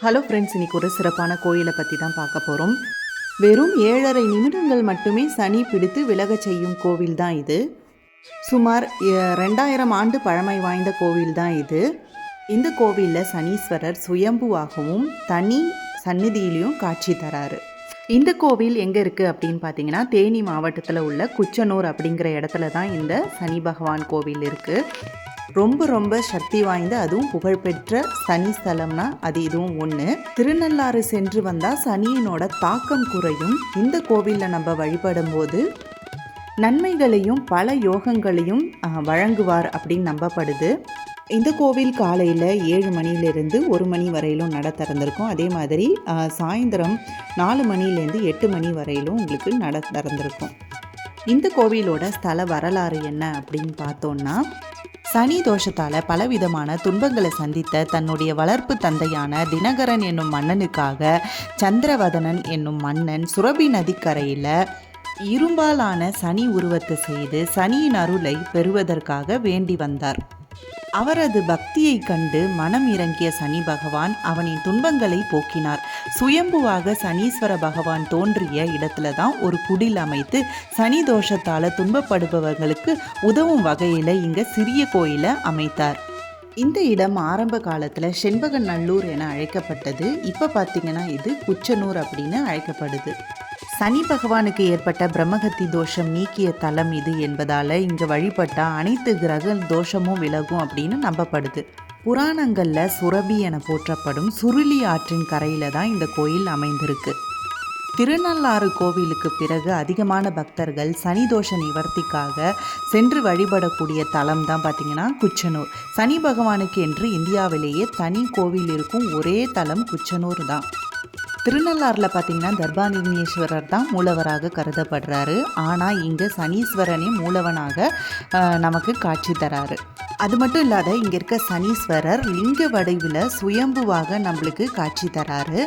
Hello friends இன்னைக்கு ஒரு சிறப்பான கோயிலை பற்றி தான் பார்க்க போகிறோம் வெறும் ஏழரை நிமிடங்கள் மட்டுமே சனி பிடித்து விலகச் செய்யும் கோவில் தான் இது. சுமார் ரெண்டாயிரம் ஆண்டு பழமை வாய்ந்த கோவில் தான் இது. இந்த கோவிலில் சனீஸ்வரர் சுயம்புவாகவும் தனி சந்நிதியிலையும் காட்சி தராரு. இந்த கோவில் எங்கே இருக்குது அப்படின்னு பார்த்தீங்கன்னா தேனி மாவட்டத்தில் உள்ள குச்சனூர் அப்படிங்கிற இடத்துல தான் இந்த சனி பகவான் கோவில் இருக்குது ரொம்ப ரொம்ப சக்தி வாய்ந்த அதுவும் புகழ்பெற்ற சனி ஸ்தலம்னா அது இதுவும் ஒன்று திருநள்ளாறு சென்று வந்தால் சனியினோட தாக்கம் குறையும். இந்த கோவிலில் நம்ம வழிபடும் போது நன்மைகளையும் பல யோகங்களையும் வழங்குவார் அப்படின்னு நம்பப்படுது. இந்த கோவில் காலையில் ஏழு மணியிலேருந்து ஒரு மணி வரையிலும் நட திறந்திருக்கும். அதே மாதிரி சாயந்தரம் நாலு மணிலேருந்து எட்டு மணி வரையிலும் உங்களுக்கு நட திறந்திருக்கும். இந்த கோவிலோட ஸ்தல வரலாறு என்ன அப்படின்னு பார்த்தோன்னா சனி தோஷத்தால் பலவிதமான துன்பங்களை சந்தித்த தன்னுடைய வளர்ப்பு தந்தையான தினகரன் என்னும் மன்னனுக்காக சந்திரவதனன் என்னும் மன்னன் சுரபி நதிக்கரையில் இரும்பாலான சனி உருவத்தை செய்து சனியின் அருளை பெறுவதற்காக வேண்டி வந்தார். அவரது பக்தியை கண்டு மனம் இறங்கிய சனி பகவான் அவனின் துன்பங்களை போக்கினார். சுயம்புவாக சனீஸ்வர பகவான் தோன்றிய இடத்துல தான் ஒரு குடில் அமைத்து சனி தோஷத்தால் துன்பப்படுபவர்களுக்கு உதவும் வகையில் இங்கே சிறிய கோயிலை அமைத்தார். இந்த இடம் ஆரம்ப காலத்தில் செண்பக நல்லூர் என அழைக்கப்பட்டது. இப்போ பார்த்தீங்கன்னா இது குச்சனூர் அப்படின்னு அழைக்கப்படுது. சனி பகவானுக்கு ஏற்பட்ட பிரம்மகத்தி தோஷம் நீக்கிய தலம் இது என்பதால் இங்கே வழிபட்டால் அனைத்து கிரக தோஷமும் விலகும் அப்படின்னு நம்பப்படுது. புராணங்களில் சுரபி என போற்றப்படும் சுருளி ஆற்றின் கரையில் தான் இந்த கோயில் அமைந்திருக்கு. திருநள்ளாறு கோவிலுக்கு பிறகு அதிகமான பக்தர்கள் சனி தோஷ நிவர்த்திக்காக சென்று வழிபடக்கூடிய தலம் தான் பார்த்தீங்கன்னா குச்சனூர். சனி பகவானுக்கு என்று இந்தியாவிலேயே தனி கோவில் இருக்கும் ஒரே தலம் குச்சனூர் தான். திருநள்ளாறில் பார்த்தீங்கன்னா தர்பாலிங்கேஸ்வரர் தான் மூலவராக கருதப்படுறாரு. ஆனால் இங்கே சனீஸ்வரனே மூலவனாக நமக்கு காட்சி தராரு. அது மட்டும் இல்லாத இங்கே இருக்க சனீஸ்வரர் லிங்க வடிவில் சுயம்புவாக நம்மளுக்கு காட்சி தராரு.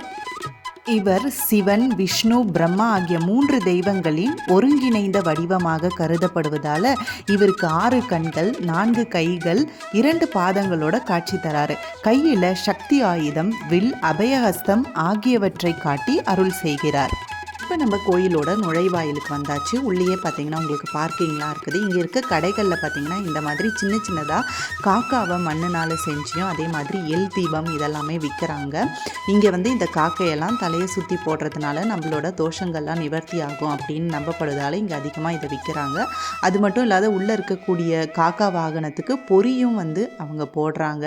இவர் சிவன் விஷ்ணு பிரம்மா ஆகிய மூன்று தெய்வங்களின் ஒருங்கிணைந்த வடிவமாக கருதப்படுவதால இவருக்கு ஆறு கண்கள் நான்கு கைகள் இரண்டு பாதங்களோட காட்சி தராரு. கையில சக்தி ஆயுதம் வில் அபயஹஸ்தம் ஆகியவற்றை காட்டி அருள் செய்கிறார். இப்போ நம்ம கோயிலோட நுழைவாயிலுக்கு வந்தாச்சு. உள்ளேயே பார்த்தீங்கன்னா உங்களுக்கு பார்க்கிங்லாம் இருக்குது. இங்கே இருக்க கடைகளில் பார்த்தீங்கன்னா இந்த மாதிரி சின்ன சின்னதாக காக்காவை மண்ணுனால் செஞ்சியும் அதே மாதிரி எல் தீபம் இதெல்லாமே விற்கிறாங்க இங்கே வந்து இந்த காக்கையெல்லாம் தலையை சுற்றி போடுறதுனால நம்மளோட தோஷங்கள்லாம் நிவர்த்தி ஆகும் அப்படின்னு நம்பப்படுவதால் இங்கே அதிகமாக இதை விற்கிறாங்க அது மட்டும் இல்லாத உள்ளே இருக்கக்கூடிய காக்கா வாகனத்துக்கு பொரியும் வந்து அவங்க போடுறாங்க.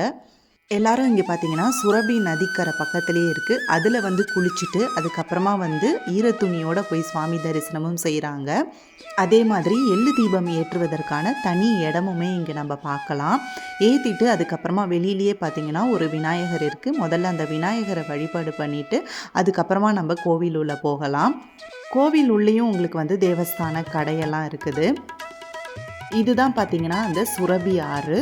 எல்லாரும் இங்கே பார்த்தீங்கன்னா சுரபி நதிக்கரை பக்கத்துலேயே இருக்குது அதில் வந்து குளிச்சுட்டு அதுக்கப்புறமா வந்து ஈரத்துணியோடு போய் சுவாமி தரிசனமும் செய்கிறாங்க அதே மாதிரி எள்ளு தீபம் ஏற்றுவதற்கான தனி இடமுமே இங்கே நம்ம பார்க்கலாம். ஏற்றிட்டு அதுக்கப்புறமா வெளியிலேயே பார்த்தீங்கன்னா ஒரு விநாயகர் இருக்குது முதல்ல அந்த விநாயகரை வழிபாடு பண்ணிவிட்டு அதுக்கப்புறமா நம்ம கோவில் உள்ள போகலாம். கோவில் உள்ளேயும் உங்களுக்கு வந்து தேவஸ்தான கடையெல்லாம் இருக்குது. இதுதான் பார்த்தீங்கன்னா அந்த சுரபி ஆறு.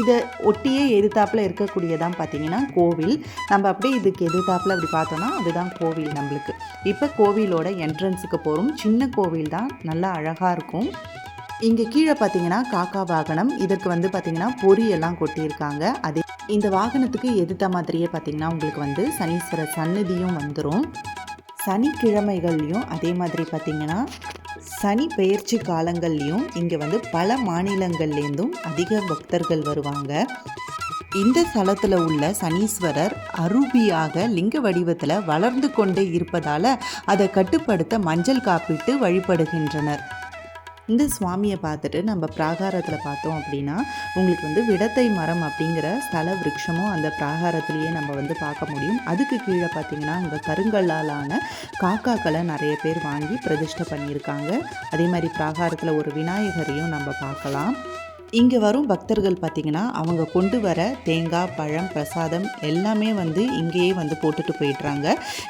இதை ஒட்டியே எதிர்த்தாப்பில் இருக்கக்கூடியதான் பார்த்தீங்கன்னா கோவில். நம்ம அப்படியே இதுக்கு எதிர்த்தாப்புல அப்படி பார்த்தோன்னா அதுதான் கோவில் நம்மளுக்கு. இப்போ கோவிலோட என்ட்ரன்ஸுக்கு போகிறோம் சின்ன கோவில் தான். நல்லா அழகாக இருக்கும். இங்கே கீழே பார்த்தீங்கன்னா காக்கா வாகனம். இதற்கு வந்து பார்த்தீங்கன்னா பொரியெல்லாம் கொட்டியிருக்காங்க. அதே இந்த வாகனத்துக்கு எதிர்த்த மாதிரியே பார்த்தீங்கன்னா உங்களுக்கு வந்து சனீஸ்வரர் சன்னதியும் வந்துடும் சனிக்கிழமைகள்லையும் அதே மாதிரி பார்த்தீங்கன்னா சனி பெயர்ச்சி காலங்கள்லையும் இங்கே வந்து பல மாநிலங்கள்லேருந்தும் அதிக பக்தர்கள் வருவாங்க. இந்த ஸ்தலத்தில் உள்ள சனீஸ்வரர் அரூபியாக லிங்க வடிவத்தில் வளர்ந்து கொண்டே இருப்பதால் அதை கட்டுப்படுத்த மஞ்சள் காப்பிட்டு வழிபடுகின்றனர். இந்த சுவாமியை பார்த்துட்டு நம்ம பிராகாரத்தில் பார்த்தோம் அப்படின்னா உங்களுக்கு வந்து விடத்தை மரம் அப்படிங்கிற ஸ்தல விருட்சமும் அந்த பிராகாரத்திலேயே நம்ம வந்து பார்க்க முடியும். அதுக்கு கீழே பார்த்தீங்கன்னா அங்கே கருங்கல்லாலான காக்காக்களை நிறைய பேர் வாங்கி பிரதிஷ்டை பண்ணியிருக்காங்க. அதே மாதிரி பிராகாரத்தில் ஒரு விநாயகரையும் நம்ம பார்க்கலாம். இங்கே வரும் பக்தர்கள் பார்த்திங்கன்னா அவங்க கொண்டு வர தேங்காய் பழம் பிரசாதம் எல்லாமே வந்து இங்கேயே வந்து போட்டுட்டு போயிடுறாங்க.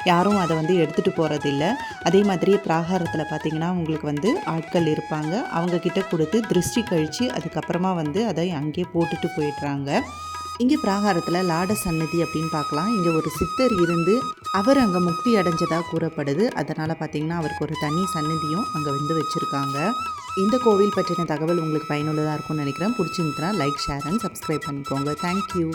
யாரும் அதை வந்து எடுத்துகிட்டு போகிறதில்ல அதே மாதிரி பிராகாரத்தில் பார்த்திங்கன்னா உங்களுக்கு வந்து ஆட்கள் இருப்பாங்க. அவங்கக்கிட்ட கொடுத்து திருஷ்டி கழித்து அதுக்கப்புறமா வந்து அதை அங்கேயே போட்டுட்டு போயிடுறாங்க. இங்கே பிராகாரத்தில் லாட சன்னதி அப்படின்னு பார்க்கலாம். இங்கே ஒரு சித்தர் இருந்து அவர் அங்கே முக்தி அடைஞ்சதாக கூறப்படுது. அதனால் பார்த்திங்கன்னா அவருக்கு ஒரு தனி சன்னதியும் அங்கே வந்து வச்சுருக்காங்க. இந்த கோவில் பற்றின தகவல் உங்களுக்கு பயனுள்ளதாக இருக்கும்னு நினைக்கிறேன். பிடிச்சிருந்தா லைக் ஷேர் அண்ட் சப்ஸ்கிரைப் பண்ணிக்கோங்க. Thank you